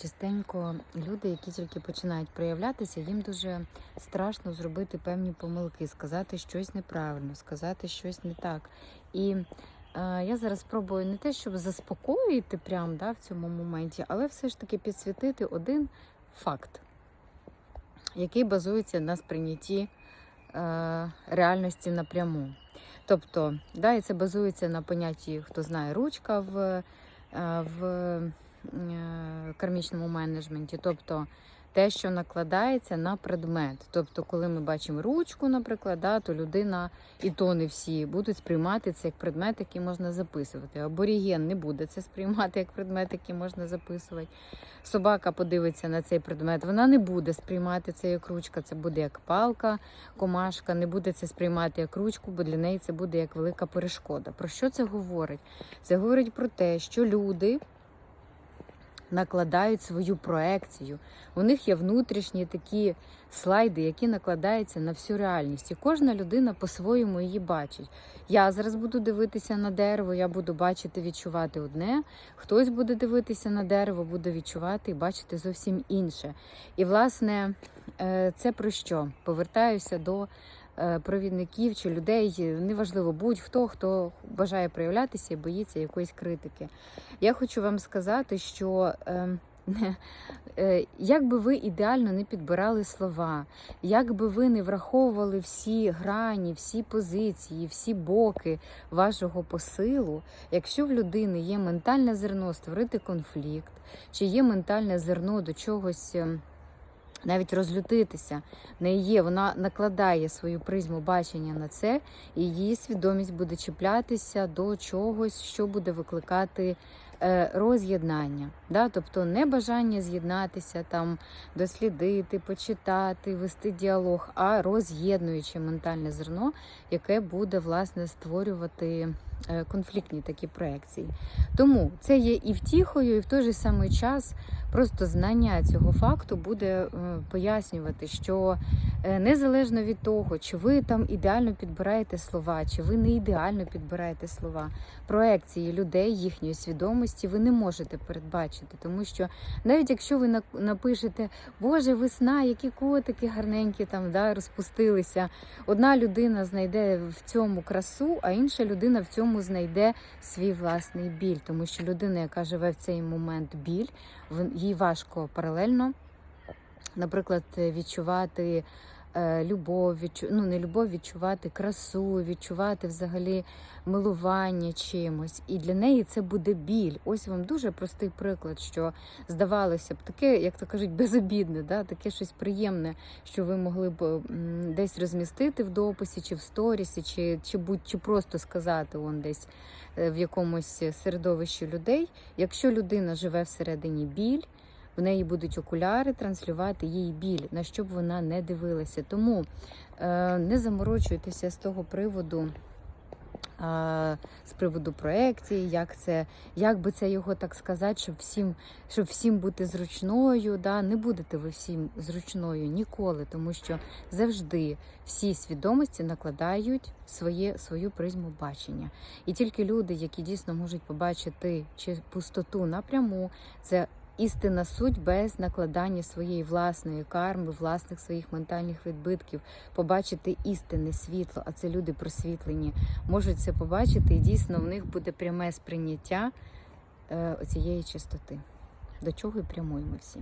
Частенько люди, які тільки починають проявлятися, їм дуже страшно зробити певні помилки, сказати щось неправильно, сказати щось не так. І е, я зараз спробую не те, щоб заспокоїти прямо да, в цьому моменті, але все ж таки підсвітити один факт, який базується на сприйнятті е, реальності напряму. Тобто, да, і це базується на понятті, хто знає ручка в, е, в кармічному менеджменті, тобто те, що накладається на предмет. Тобто, коли ми бачимо ручку, наприклад, да, то людина і то не всі будуть сприймати це як предмет, який можна записувати. Аборіген не буде це сприймати як предмет, який можна записувати. Собака подивиться на цей предмет, вона не буде сприймати це як ручка, це буде як палка, комашка, не буде це сприймати як ручку, бо для неї це буде як велика перешкода. Про що це говорить? Це говорить про те, що люди накладають свою проекцію. У них є внутрішні такі слайди, які накладаються на всю реальність. І кожна людина по-своєму її бачить. Я зараз буду дивитися на дерево, я буду бачити, відчувати одне. Хтось буде дивитися на дерево, буде відчувати і бачити зовсім інше. І, власне, е, це про що? Повертаюся до провідників чи людей, неважливо будь-хто, хто бажає проявлятися і боїться якоїсь критики. Я хочу вам сказати, що е, е, як би ви ідеально не підбирали слова, як би ви не враховували всі грані, всі позиції, всі боки вашого посилу, якщо в людини є ментальне зерно створити конфлікт, чи є ментальне зерно до чогось. Навіть розлютитися не є, вона накладає свою призму бачення на це, і її свідомість буде чіплятися до чогось, що буде викликати роз'єднання. Да? Тобто не бажання з'єднатися, там, дослідити, почитати, вести діалог, а роз'єднуюче ментальне зерно, яке буде власне створювати е, конфліктні такі проекції. Тому це є і втіхою, і в той же самий час просто знання цього факту буде е, пояснювати, що е, незалежно від того, чи ви там ідеально підбираєте слова, чи ви не ідеально підбираєте слова, проекції людей, їхньої свідомості ви не можете передбачити, тому що навіть якщо ви напишете Боже, весна, які котики гарненькі там да, розпустилися, одна людина знайде в цьому красу, а інша людина в цьому знайде свій власний біль, тому що людина, яка живе в цей момент біль, їй важко паралельно, наприклад, відчувати любов, відчу... ну не любов, відчувати красу, відчувати взагалі милування чимось. І для неї це буде біль. Ось вам дуже простий приклад, що здавалося б, таке, як то кажуть, безобідне, да? таке щось приємне, що ви могли б десь розмістити в дописі, чи в сторісі, чи, чи, будь, чи просто сказати он десь е, в якомусь середовищі людей. Якщо людина живе всередині біль. В неї будуть окуляри транслювати їй біль, на що б вона не дивилася. Тому е, не заморочуйтеся з того приводу, з приводу проекції, як це, як би це його так сказати, щоб всім, щоб всім бути зручною. Да? Не будете ви всім зручною ніколи, тому що завжди всі свідомості накладають своє, свою призму бачення. І тільки люди, які дійсно можуть побачити чи пустоту напряму, це істинна суть без накладання своєї власної карми, власних своїх ментальних відбитків, побачити істинне світло, а це люди просвітлені, можуть це побачити, і дійсно в них буде пряме сприйняття е, цієї чистоти, до чого і прямуємо всі.